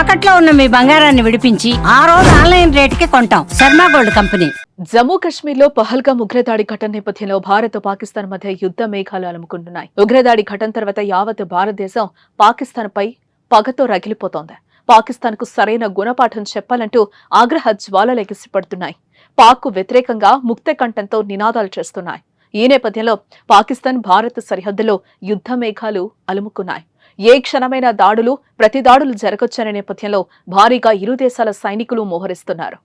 తాకట్లో ఉన్న మీ బంగారాన్ని విడిపించి ఆ రోజు ఆన్లైన్ రేటుకి కొంటాం. Sharma gold company. జమ్మూ కాశ్మీర్లో పహల్గా ఉగ్రదాడి ఘటన నేపథ్యంలో భారత్ పాకిస్తాన్ మధ్య యుద్ధ మేఘాలు అలుముకుంటున్నాయి. ఉగ్రదాడి ఘటన తర్వాత యావత్ భారతదేశం పాకిస్తాన్ పై పగతో రగిలిపోతోంది. పాకిస్తాన్కు సరైన గుణపాఠం చెప్పాలంటూ ఆగ్రహ జ్వాలలు ఎగిసిపడుతున్నాయి. పాక్ వ్యతిరేకంగా ముక్త కంఠంతో నినాదాలు చేస్తున్నాయి. ఈ నేపథ్యంలో పాకిస్తాన్ భారత్ సరిహద్దులో యుద్ధ మేఘాలు అలుముకున్నాయి. ఏ క్షణమైన దాడులు ప్రతి దాడులు జరగొచ్చనే నేపథ్యంలో భారీగా ఇరు దేశాల సైనికులు మోహరిస్తున్నారు.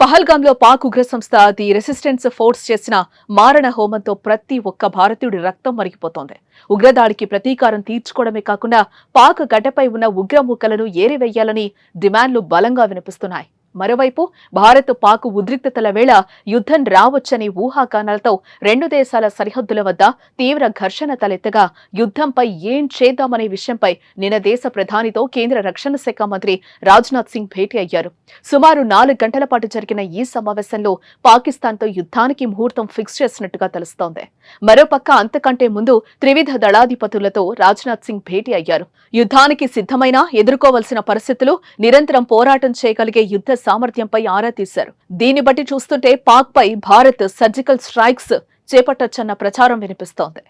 పహల్గాంలో పాక్ ఉగ్ర సంస్థ ది రెసిస్టెన్స్ ఫోర్స్ చేసిన మారణ హోమంతో ప్రతి ఒక్క భారతీయుడి రక్తం మరిగిపోతోంది. ఉగ్రదాడికి ప్రతీకారం తీర్చుకోవడమే కాకుండా పాక్ గడ్డపై ఉన్న ఉగ్ర ముక్కలను ఏరివేయాలని డిమాండ్లు బలంగా వినిపిస్తున్నాయి. మరోవైపు భారత్ పాక్ ఉద్రిక్తతల వేళ యుద్ధం రావచ్చని ఊహాగానాలతో రెండు దేశాల సరిహద్దుల వద్ద తీవ్ర ఘర్షణ తలెత్తగా యుద్ధంపై ఏం చేద్దామనే విషయంపై నిన్న దేశ ప్రధానితో కేంద్ర రక్షణ శాఖ మంత్రి రాజ్నాథ్ సింగ్ భేటీ అయ్యారు. సుమారు నాలుగు గంటల పాటు జరిగిన ఈ సమావేశంలో పాకిస్తాన్తో యుద్ధానికి ముహూర్తం ఫిక్స్ చేసినట్టుగా తెలుస్తోంది. మరోపక్క అంతకంటే ముందు త్రివిధ దళాధిపతులతో రాజ్నాథ్ సింగ్ భేటీ అయ్యారు. యుద్ధానికి సిద్ధమైన ఎదుర్కోవలసిన పరిస్థితులు నిరంతరం పోరాటం చేయగలిగే యుద్ధ సామర్థ్యంపై ఆరా తీశారు. దీన్ని బట్టి చూస్తుంటే పాక్ పై భారత్ సర్జికల్ స్ట్రైక్స్ చేపట్టొచ్చన్న ప్రచారం వినిపిస్తోంది.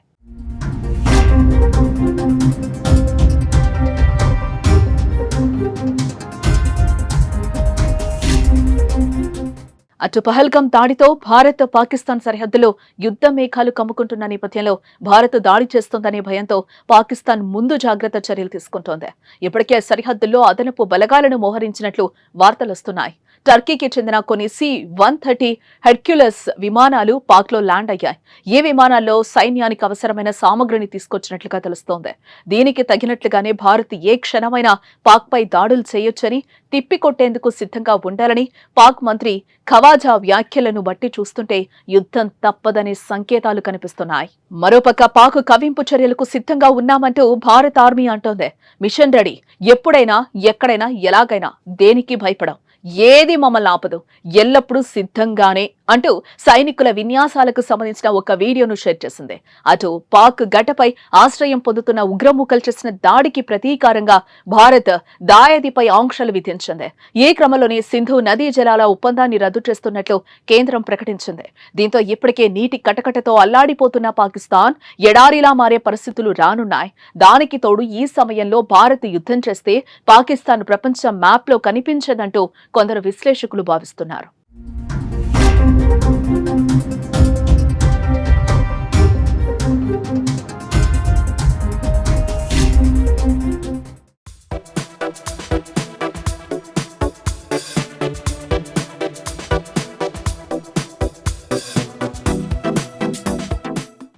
అటు పహల్గం దాడితో భారత్ పాకిస్తాన్ సరిహద్దులో యుద్ధ మేఘాలు కమ్ముకుంటున్న నేపథ్యంలో భారత్ దాడి చేస్తోందనే భయంతో పాకిస్తాన్ ముందు జాగ్రత్త చర్యలు తీసుకుంటోంది. ఇప్పటికే సరిహద్దుల్లో అదనపు బలగాలను మోహరించినట్లు వార్తలొస్తున్నాయి. టర్కీకి చెందిన కొన్ని సి వన్ థర్టీ హెడ్క్యులస్ విమానాలు పాక్లో ల్యాండ్ అయ్యాయి. ఈ విమానాల్లో సైన్యానికి అవసరమైన సామగ్రిని తీసుకొచ్చినట్లుగా తెలుస్తోంది. దీనికి తగినట్లుగానే భారత్ ఏ క్షణమైనా పాక్పై దాడులు చేయొచ్చని తిప్పికొట్టేందుకు సిద్ధంగా ఉండాలని పాక్ మంత్రి ఖవాజా వ్యాఖ్యలను బట్టి చూస్తుంటే యుద్ధం తప్పదనే సంకేతాలు కనిపిస్తున్నాయి. మరోపక్క పాక్ కవింపు చర్యలకు సిద్ధంగా ఉన్నామంటూ భారత్ ఆర్మీ అంటోంది. Mission ready. ఎప్పుడైనా ఎక్కడైనా ఎలాగైనా దేనికి భయపడం? ఏది మమ్మల్ని ఆపదు. ఎల్లప్పుడూ సిద్ధంగానే అంటూ సైనికుల విన్యాసాలకు సంబంధించిన ఒక వీడియోను షేర్ చేసింది. అటు పాక్ గడ్డపై ఆశ్రయం పొందుతున్న ఉగ్రముఖలు చేసిన దాడికి ప్రతీకారంగా భారత్ దాయదిపై ఆంక్షలు విధించింది. ఈ క్రమంలోనే సింధు నదీ జలాల ఒప్పందాన్ని రద్దు చేస్తున్నట్లు కేంద్రం ప్రకటించింది. దీంతో ఇప్పటికే నీటి కటకటతో అల్లాడిపోతున్న పాకిస్తాన్ ఎడారిలా మారే పరిస్థితులు రానున్నాయి. దానికి తోడు ఈ సమయంలో భారత్ యుద్ధం చేస్తే పాకిస్తాన్ ప్రపంచ మ్యాప్లో కనిపించదంటూ కొందరు విశ్లేషకులు భావిస్తున్నారు.